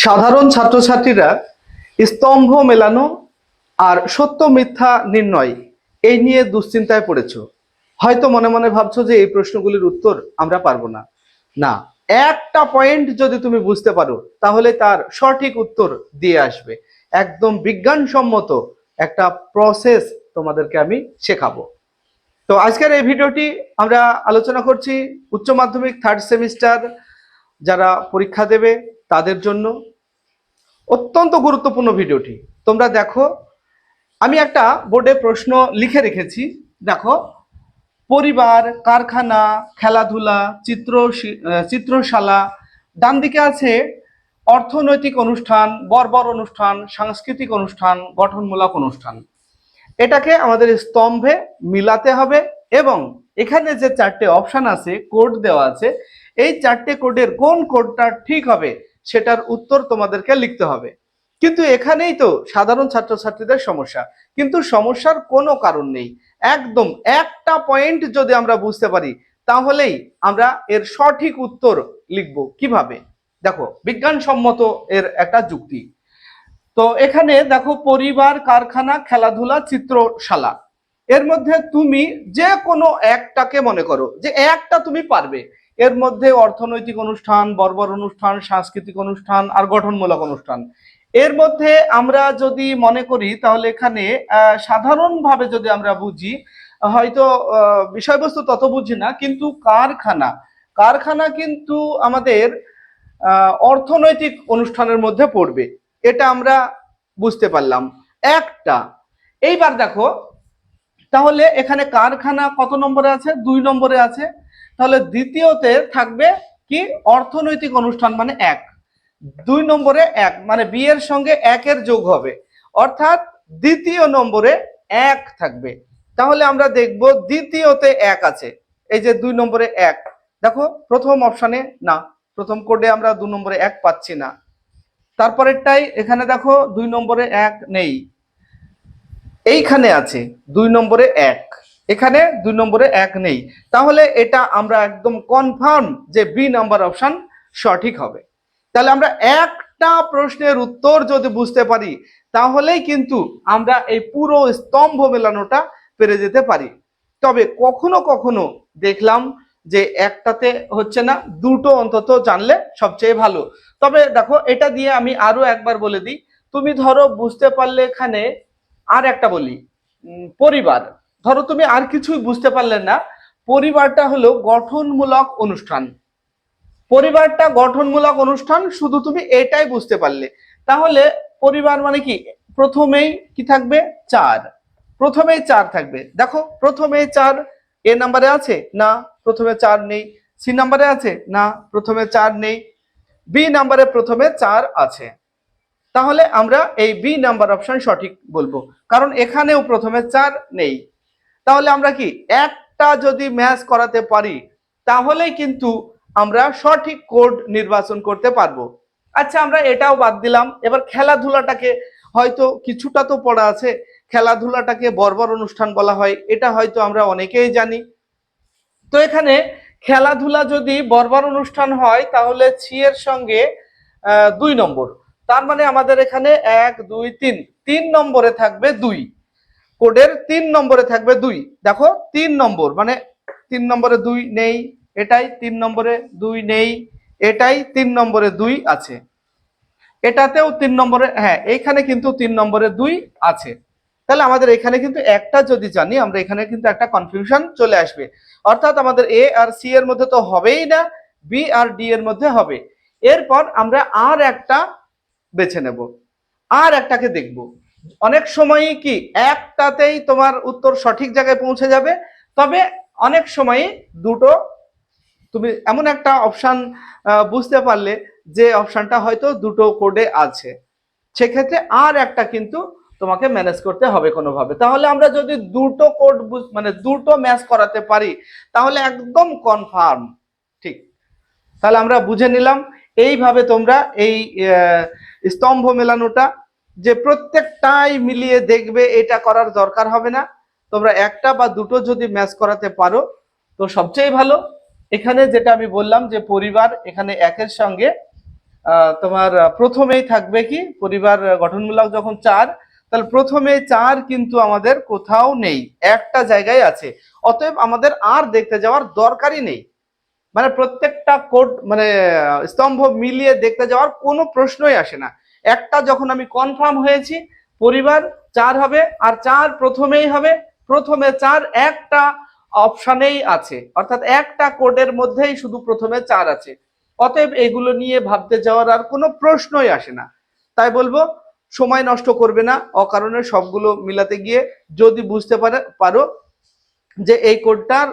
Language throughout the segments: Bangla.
সাধারণ ছাত্রছাত্রীরা স্তম্ভ মেলানো আর সত্য মিথ্যা নির্ণয় এই নিয়ে দুশ্চিন্তায় পড়েছ। হয়তো মনে মনে ভাবছ যে এই প্রশ্নগুলির উত্তর আমরা পারব না। না, একটা পয়েন্ট যদি তুমি বুঝতে পারো, তাহলে তার সঠিক উত্তর দিয়ে আসবে। একদম বিজ্ঞানসম্মত একটা প্রসেস তোমাদেরকে আমি শেখাবো। তো আজকের এই ভিডিওটি আমরা আলোচনা করছি উচ্চ মাধ্যমিক থার্ড সেমিস্টার যারা পরীক্ষা দেবে তাদের জন্য অত্যন্ত গুরুত্বপূর্ণ ভিডিওটি। তোমরা দেখো, আমি একটা বোর্ডে প্রশ্ন লিখে রেখেছি। দেখো, পরিবার, কারখানা, খেলাধুলা, চিত্র চিত্রশালা ডান দিকে আছে অর্থনৈতিক অনুষ্ঠান, বর্বর অনুষ্ঠান, সাংস্কৃতিক অনুষ্ঠান, গঠনমূলক অনুষ্ঠান। এটাকে আমাদের স্তম্ভে মিলাতে হবে এবং এখানে যে চারটে অপশন আছে, কোড দেওয়া আছে, এই চারটে কোডের কোন কোডটা ঠিক হবে সেটার উত্তর তোমাদেরকে লিখতে হবে। কিন্তু এখানেই তো সাধারণ ছাত্রছাত্রীদের সমস্যা। কিন্তু সমস্যার কোনো কারণ নেই। একদম একটা পয়েন্ট যদি আমরা বুঝতে পারি, তাহলেই আমরা এর সঠিক উত্তর লিখব। কীভাবে? দেখো, বিজ্ঞানসম্মত এর একটা যুক্তি। তো এখানে দেখো, পরিবার, কারখানা, খেলাধুলা, চিত্রশালা। এর মধ্যে তুমি যে কোনো একটাকে মনে করো যে একটা তুমি পারবে। এর মধ্যে অর্থনৈতিক অনুষ্ঠান, বর্বর অনুষ্ঠান, সাংস্কৃতিক অনুষ্ঠান আর গঠনমূলক অনুষ্ঠান। এর মধ্যে আমরা যদি মনে করি, তাহলে এখানে সাধারণভাবে যদি আমরা বুঝি, হয়তো বিষয়বস্তু তত বুঝি না, কিন্তু কারখানা। কারখানা কিন্তু আমাদের অর্থনৈতিক অনুষ্ঠানের মধ্যে পড়বে। এটা আমরা বুঝতে পারলাম। একটা, এইবার দেখো তাহলে এখানে কারখানা কত নম্বরে আছে? দুই নম্বরে আছে। তাহলে দ্বিতীয়তে থাকবে কি? অর্থনৈতিক অনুষ্ঠান মানে এক। দুই নম্বরে এক মানে বি এর সঙ্গে একের যোগ হবে। অর্থাৎ দ্বিতীয় নম্বরে এক থাকবে। তাহলে আমরা দেখব দ্বিতীয়তে এক আছে। এই যে দুই নম্বরে এক। দেখো, প্রথম অপশানে না, প্রথম কোডে আমরা দু নম্বরে এক পাচ্ছি না। তারপরেরটাই এখানে দেখো, দুই নম্বরে এক নেই। এইখানে আছে দুই নম্বরে এক। এখানে দুই নম্বরে এক নেই। তাহলে এটা আমরা একদম কনফার্ম যে বি নাম্বার অপশান সঠিক হবে। তাহলে আমরা একটা প্রশ্নের উত্তর যদি বুঝতে পারি, তাহলেই কিন্তু আমরা এই পুরো স্তম্ভ মেলানোটা পেরে যেতে পারি। তবে কখনো কখনো দেখলাম যে একটাতে হচ্ছে না, দুটো অন্তত জানলে সবচেয়ে ভালো। তবে দেখো, এটা দিয়ে আমি আরও একবার বলে দিই। তুমি ধরো, বুঝতে পারলে এখানে আর একটা বলি পরিবার। ধরো তুমি আর কিছুই বুঝতে পারলে না, পরিবারটা হলো গঠনমূলক অনুষ্ঠান। পরিবারটা গঠনমূলক অনুষ্ঠান, শুধু তুমি এটাই বুঝতে পারলে। তাহলে পরিবার মানে কি? প্রথমেই কি থাকবে? চার। প্রথমেই চার থাকবে। দেখো প্রথমে চার এ নাম্বারে আছে? না, প্রথমে চার নেই। সি নাম্বারে আছে? না, প্রথমে চার নেই। বি নাম্বারে প্রথমে চার আছে। তাহলে আমরা এই বি নাম্বার অপশন সঠিক বলব। কারণ এখানেও প্রথমে চার নেই। তাহলে আমরা কি, একটা যদি ম্যাচ করাতে পারি, তাহলেই কিন্তু আমরা সঠিক কোড নির্বাচন করতে পারব। আচ্ছা আমরা এটাও বাদ দিলাম। এবার খেলাধুলাটাকে, হয়তো কিছুটা তো পড়া আছে, খেলাধুলাটাকে বর্বর অনুষ্ঠান বলা হয়, এটা হয়তো আমরা অনেকেই জানি। তো এখানে খেলাধুলা যদি বর্বর অনুষ্ঠান হয়, তাহলে এর সঙ্গে দুই নম্বর। তার মানে আমাদের এখানে এক, দুই, তিন। তিন নম্বরে থাকবে দুই। কোডের তিন নম্বরে থাকবে দুই। দেখো, তিন নম্বর মানে তিন নম্বরে দুই নেই, এটাই তিন নম্বরে দুই নেই, এটাই তিন নম্বরে দুই আছে। এটাতেও তিন নম্বরে হ্যাঁ এইখানে কিন্তু তিন নম্বরে দুই আছে। তাহলে আমাদের এখানে কিন্তু একটা যদি জানি, আমরা এখানে কিন্তু একটা কনফিউশন চলে আসবে। অর্থাৎ আমাদের এ আর সি এর মধ্যে তো হবেই না বি আর ডি এর মধ্যে হবে। এরপর আমরা আর একটা বেছে নেব। আর একটাকে দেখব। অনেক সময়ই কি একটাতেই তোমার উত্তর সঠিক জায়গায় পৌঁছে যাবে, তবে অনেক সময়ই দুটো, তুমি এমন একটা অপশান বুঝতে পারলে যে অপশানটা হয়তো দুটো কোডে আছে। সেক্ষেত্রে আর একটা কিন্তু তোমাকে ম্যানেজ করতে হবে কোনোভাবে। তাহলে আমরা যদি দুটো কোড মানে দুটো ম্যাচ করাতে পারি, তাহলে একদম কনফার্ম ঠিক। তাহলে আমরা বুঝে নিলাম এইভাবে তোমরা এই স্তম্ভ মেলানোটা যে প্রত্যেকটাই মিলিয়ে দেখবে, এটা করার দরকার হবে না। তোমরা একটা বা দুটো যদি ম্যাচ করাতে পারো, তো সবচেয়ে ভালো। এখানে যেটা আমি বললাম যে পরিবার এখানে একের সঙ্গে তোমার প্রথমেই থাকবে কি? পরিবার গঠনমূলক যখন চার, তাহলে প্রথমে চার কিন্তু আমাদের কোথাও নেই। একটা জায়গায় আছে। অতএব আমাদের আর দেখতে যাওয়ার দরকারই নেই। মানে প্রত্যেকটা কোড মানে স্তম্ভ মিলিয়ে দেখতে যাওয়ার কোনো প্রশ্নই আসে না। একটা যখন আমি কনফার্ম হয়েছি, পরিবার চার হবে, আর চার প্রথমেই হবে, প্রথমে চার একটা অপশানেই আছে। অর্থাৎ একটা কোডের মধ্যেই শুধু প্রথমে চার আছে। অতএব এগুলো নিয়ে ভাবতে যাওয়ার আর কোনো প্রশ্নই আসে না। তাই বলব, সময় নষ্ট করবে না। অকারণে সবগুলো মিলাতে গিয়ে যদি বুঝতে পারে, পারো যে এই কোডটার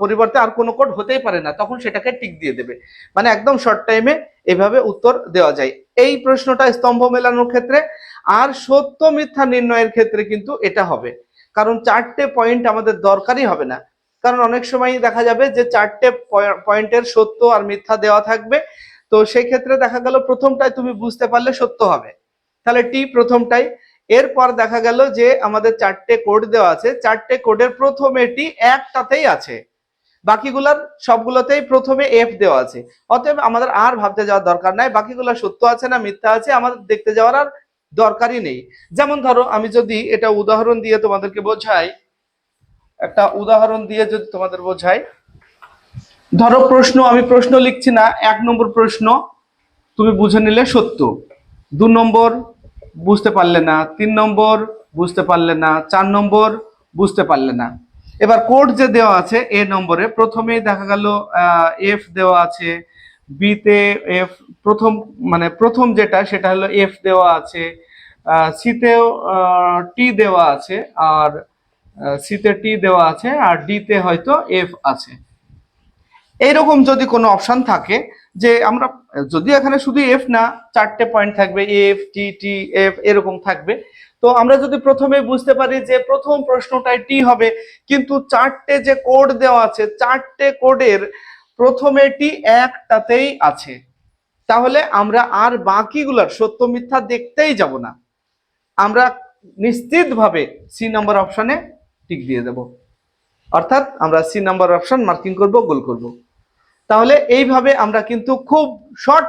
পরিবর্তে আর কোনো কোড হতেই পারে না, তখন সেটাকে টিক দিয়ে দেবে। মানে একদম শর্ট টাইমে এভাবে উত্তর দেওয়া যায়। এই প্রশ্নটা স্তম্ভ মেলানোর ক্ষেত্রে আর সত্য মিথ্যা নির্ণয়ের ক্ষেত্রে কিন্তু এটা হবে। কারণ চারটে পয়েন্ট আমাদের দরকারই হবে না। কারণ অনেক সময় দেখা যাবে যে চারটে পয়েন্টের সত্য আর মিথ্যা দেওয়া থাকবে। তো সেই ক্ষেত্রে দেখা গেল প্রথমটাই তুমি বুঝতে পারলে সত্য হবে। তাহলে টি প্রথমটাই। এরপর দেখা গেল যে আমাদের চারটে কোড দেওয়া আছে। চারটে কোডের প্রথমে টি একটাতেই আছে। বাকিগুলার সবগুলোতেই প্রথমে এফ দেওয়া আছে। অতএব আমাদের আর ভাবতে যাওয়ার দরকার নাই। বাকিগুলো সত্য আছে না মিথ্যা আছে, আমাদের দেখতে যাওয়ার আর দরকারই নেই। যেমন ধরো, আমি যদি এটা উদাহরণ দিয়ে তোমাদেরকে বোঝাই, একটা উদাহরণ দিয়ে যদি তোমাদের বোঝাই। ধরো প্রশ্ন, আমি প্রশ্ন লিখছি না, এক নম্বর প্রশ্ন, তুমি বুঝে নিলে সত্য। দু নম্বর বুঝতে পারলে না, তিন নম্বর বুঝতে পারলে না, চার নম্বর বুঝতে পারলে না। এবার কোড যে দেওয়া আছে এ নম্বরে প্রথমেই দেখা গেল এফ দেওয়া আছে বিতে এফ প্রথম মানে প্রথম যেটা সেটা হলো এফ দেওয়া আছে সিতেও টি দেওয়া আছে, আর সিতে টি দেওয়া আছে, আর ডিতে হয়তো এফ আছে। এইরকম যদি কোনো অপশন থাকে যে আমরা, যদি এখানে শুধু এফ না, চারটে পয়েন্ট থাকবে এফ টি টি এফ এরকম থাকবে। তো আমরা যদি প্রথমে বুঝতে পারি যে প্রথম প্রশ্নটায় টি হবে, কিন্তু চারটে যে কোড দেওয়া আছে, চারটে কোডের প্রথমে টি একটাতেই আছে। তাহলে আমরা আর বাকিগুলোর সত্য মিথ্যা দেখতেই যাব না। আমরা নিশ্চিতভাবে সি নাম্বার অপশানে টিক দিয়ে দেব। অর্থাৎ আমরা সি নাম্বার অপশান মার্কিং করব গোল করব। তাহলে এইভাবে আমরা কিন্তু খুব শর্ট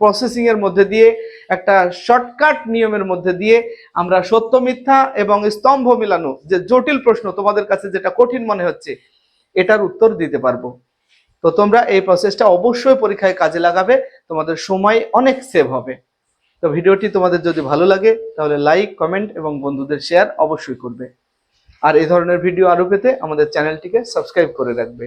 প্রসেসিং এর মধ্যে দিয়ে, একটা শর্টকাট নিয়মের মধ্যে দিয়ে আমরা সত্য, মিথ্যা এবং স্তম্ভ মিলানো যে জটিল প্রশ্ন তোমাদের কাছে যেটা কঠিন মনে হচ্ছে, এটার উত্তর দিতে পারব। তো তোমরা এই প্রসেসটা অবশ্যই পরীক্ষায় কাজে লাগাবে, তোমাদের সময় অনেক সেভ হবে। তো ভিডিওটি তোমাদের যদি ভালো লাগে, তাহলে লাইক কমেন্ট এবং বন্ধুদের শেয়ার অবশ্যই করবে। আর এই ধরনের ভিডিও আরও পেতে আমাদের চ্যানেলটিকে সাবস্ক্রাইব করে রাখবে।